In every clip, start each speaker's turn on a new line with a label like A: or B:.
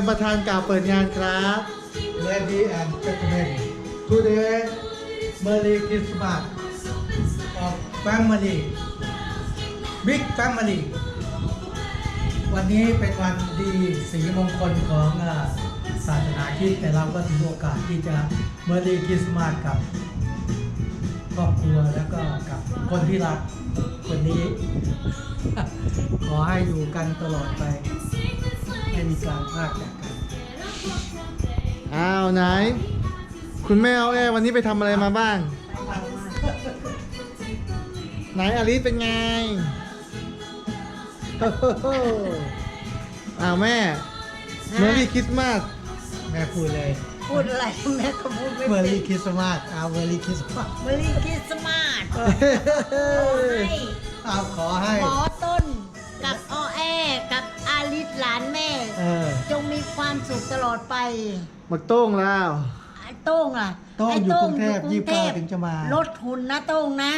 A: ญประธานกล่าวเปิดงานครับ
B: Lady and gentlemen today Merry Christmas of family big family วันนี้เป็นวันดีสีมงคลของศาสนาคริสต์แต่เราก็ถือโอกาสที่จะ Merry Christmas กับครอบครัวแล้วก็กับคนที่รักคนนี้ ขอให้อยู่กันตลอดไป ไม่มีการพลาดจากกัน
A: อ้าวไหน คุณแม่เอาแอวันนี้ไปทำอะไรมาบ้าง ไหนอลิสเป็นไงโอ้โหอ้าวแม่เมอรี่คริสต์มาส
B: แม่พูดเลย
C: พูดอะไรแม่ก็พูดไม่
B: เมอ
C: เป็น
B: รี่คริสต์มาสเอาเมอรี่คริสต์มาส
C: เมอรี่คริสต์มาสขอให้
B: เอาขอให้
C: หมอ อดไป
A: บักโต้งแล้ว
C: ไอ้โต้งอะ
B: โต้ง
C: ไอ้
B: อยู่กรุงเทพ
C: อยู่
B: ยี่
C: ก
B: สิ
C: รุ
B: บ
C: ง
B: เก้าถึงจะมา
C: ลดทุนนะโต้งนะ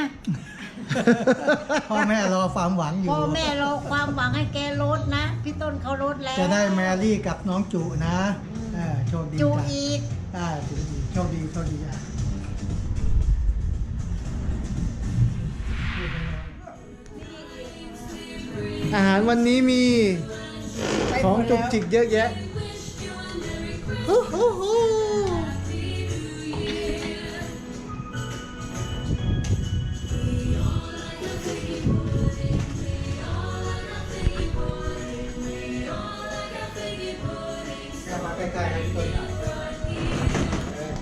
B: พ่อแม่รอความหวังอยู่
C: พ่อแม่รอความหวังให้แกลดนะ พี่ต้นเขาลดแล้ว
B: จะได้แมรี่กับน้องจุนะเออโชคดี
C: จู
B: จ้ะ
C: อีก
B: อ่าจูอีกโชคดีโชคดีอะ
A: อาหารวันนี้มี
C: ไป
A: ของ
C: หมด
A: จุก
C: แล้ว
A: จิกเยอะแยะ ฮู้ฮู้ฮู้
B: จะมาใกล้ๆให้ตัวใหญ่เออ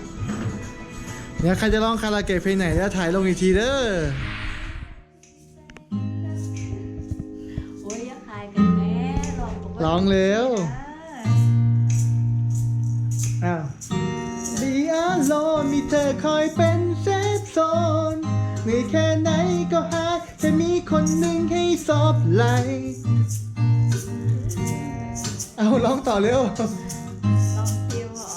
A: เดี๋ยวใครจะร้องคาราโอเกะเพลงไหนแล้วถ่ายลงอีกทีเด้อ
C: โอ้ยอย่าขายกันแม่ลองปกติ
A: ร้องเร็ว
C: อ่า
A: อ้าว Be alone มีเธอคอยเป็นเซฟโซนเหนื่อยแค่ไหนก็หาจะมีคนหนึ่งให้ซอบไหล เอาร้องต่อเร็ว
C: ลองฟิวอะ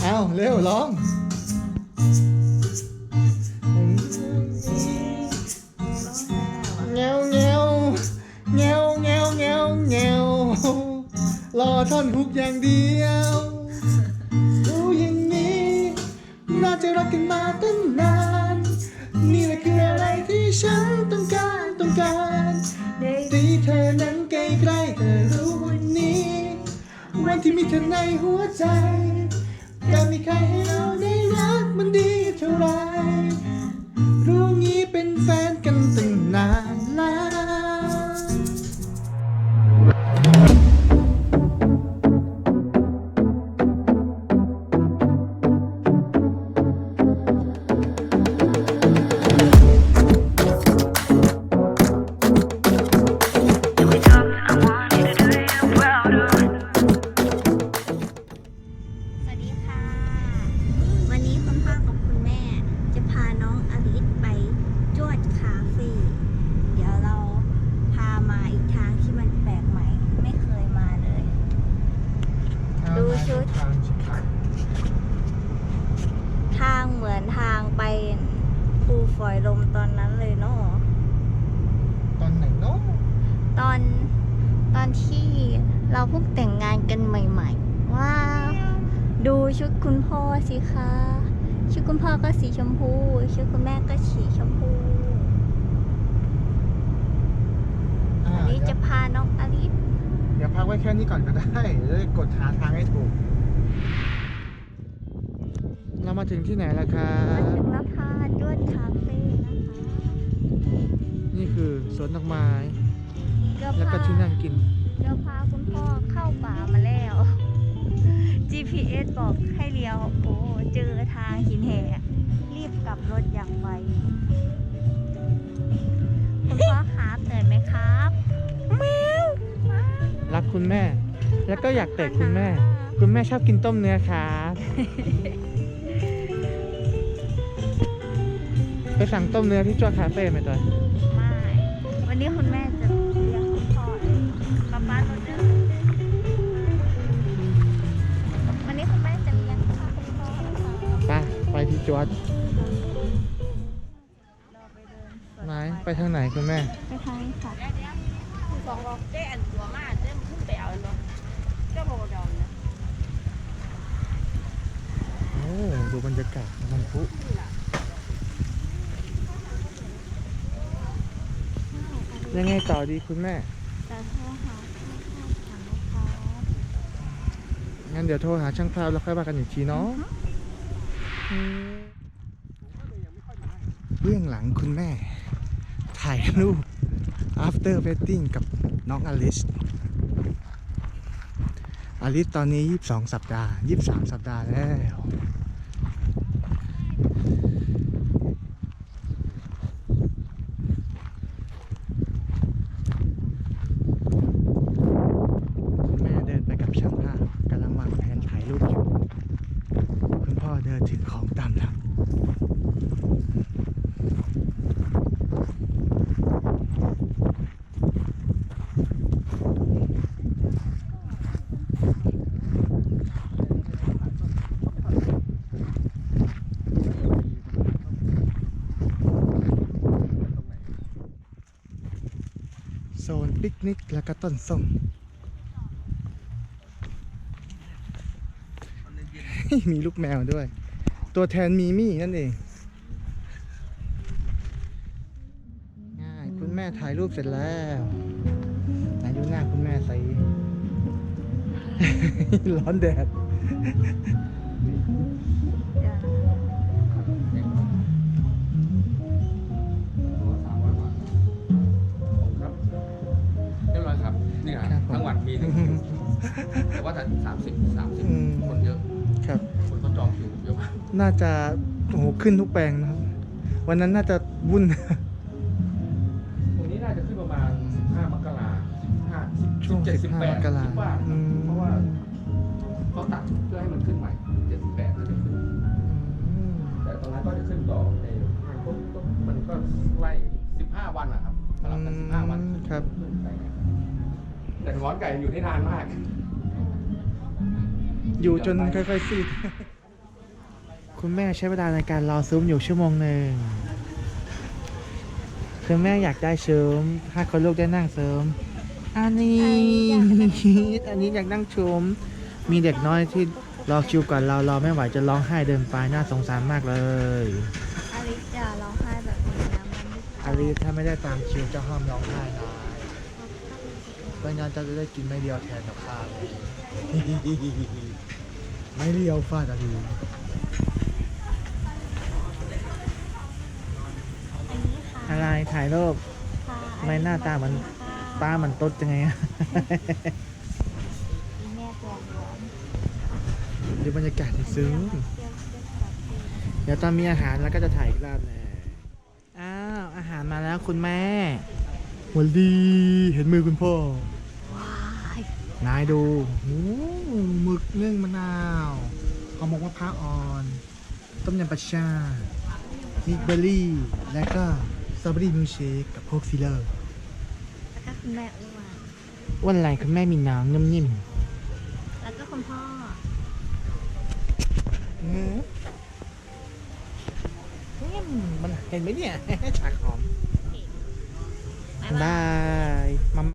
A: เอาเร็วร้องเง ท่อนฮุกอย่างเดียวรู้อย่างนี้ น่าจะรักกันมาตั้งนาน นี่แหละคืออะไรที่ฉันต้องการต้องการตีเธอนั้นใกล้ๆเธอรู้วันนี้วันที่มีเธอในหัวใจการมีใครให้เราได้รักมันดีเท่าไหรรู้ ต
D: อนตอนที่เราเพิ่งแต่งงานกันใหม่ๆ ว้าว ดูชุดคุณพ่อสิคะชุดคุณพ่อก็สีชมพูชุดคุณแม่ก็สีชมพู
A: อ่า
D: อันนี้จะพาน้องอลิส
A: เดี๋ยวพักไว้แค่นี้ก่อนก็ได้จะได้กดหาทางให้ถูก เรามาถึงที่ไหนแล้วครั
D: มา
A: บ
D: ถึงแล้วค่ะจวดคาเฟ่นะคะ
A: นี่คือสวนดอกไม้
D: เดี๋ยว
A: แล้วก็
D: พา
A: ที่นั่งกิน
D: เดี๋ยวพาคุณพ่อเข้าป่ามาแล้ว GPS บอกให้เลี้ยว โอ้ เจอทางหินแห่รีบกลับรถอย่างไว คุณพ่อครับเหนื่อยไหมครับแมว
A: รักคุณแม่ แล้วก็อยากเตะคุณแม่ คุณแม่ชอบกินต้มเนื้อครับไปสั่งต้มเนื้อที่จ้วคาเฟ่ไหมตัว
D: ไม่ วันนี้คุณแม่จะ จว
A: ด
D: ไห
A: นไปทางไหนคุณแม่
D: ไปทางค่ะ
C: สองรอบเจ๊อันตัวมากเจ๊มันขึ้ไปเอาอันบเจ้าโมดอนะโอ้ดูบรรยา
A: กาศมันพุยังไงต่อดีคุณแม่
D: จะโทรหาช่างภาพนะครับ
A: งั้นเดี๋ยวโทรหาช่างภาพแล้วค่อยว่ากันอีกทีเนาะ เบื้องหลังคุณแม่ ถ่ายรูป after wedding กับน้องอลิสอลิสตอนนี้ 22 สัปดาห์ 23 สัปดาห์แล้ว คุณแม่เดินไปกับช่างภาพกำลังวางแผนถ่ายรูปอยู่ คุณพ่อเดินถือของตามหลังโซ นปิกนิกแล้วก็ต้นส้มมีลูกแมวด้วย ตัวแทนมีมี่นั่นเองง่ายคุณแม่ถ่ายรูปเสร็จแล้วไหนดูหน้าคุณแม่ใส่ร้อนแดด
E: ว่าแต่สามสิบสามสิบ
A: อืม
E: คนเยอะ
A: ครับ
E: คนก็จองคิวเยอะมาก
A: น่าจะโอ้โหขึ้นทุกแปลงนะครับ วันนั้นน่าจะวุ่น
E: ตรงนี้น่าจะขึ้นประมาณ15มกรา15
A: ช่วง
E: 17
A: 15
E: 18
A: มกรา
E: คิดว่า
A: อืม
E: เพราะว่าเขาตัดเพื่อให้มันขึ้นใหม่78ก็จะขึ้น แต่ตรงนั้นก็จะขึ้นต่อในก็ก็มันก็ไล่15วันนะครับสลับกัน15วัน
A: ครับ
E: ขึ้นไปแต่หงอนไก่อยู่ได้นานมาก
A: อยู่จนค่อยๆซีดคุณแม่ใช้เวลาในการรอซุ้มอยู่ชั่วโมงหนึ่งคุณแม่อยากได้เชิมถ้าคนลูกได้นั่งเสริม อันนี้ อันนี้อยากนั่งชม มีเด็กน้อยที่รอคิวก่อนเรารอไม่ไหวจะร้องไห้เดินไปน่าสงสารมากเลย
D: อลิสจะร้องไห้แบบนี้นะมันไม่
A: อาลีถ้าไม่ได้ตามคิวจะห้ามร้องไห้นะเพราะงั้นจะได้กินไม่เดียวแทนกับข้าว เลยไม่เลียวฟาดอาลี
D: อันนี้ค่ะ
A: อะไรถ่ายรูป
D: ค่ะ
A: ทำไมหน้าตาเหมือนตามันตดจังไงอะ
D: อีแม่ตัวร้อน
A: ดูบรรยากาศในซึ้ง
D: เที่ยวเที่ยวกับพี่
A: เดี๋ยวตอนมีอาหารแล้วก็จะถ่ายอีกรอบแน่อ้าว อาหารมาแล้วคุณแม่วันดี เห็นมือคุณพ่อ
D: ว้าย
A: นายดูโอ้หมึกนึ่งมะนาวห่อหมกมะพร้าวอ่อน ต้มยำปลาชามิกเบอร์รี่ และก็สตรอเบอรี่มิลค์เชคกับโคกซิลเลอร์
D: แล้วก็คุณแม่อ้วน
A: วันไรคุณแม่มีน้ำนิ่ม
D: แล้วก็คุณพ่อ
A: ๆอืมมันเห็นไหมเนี่ยฉากหอม
D: บ๊ายบาย
A: บาย มัม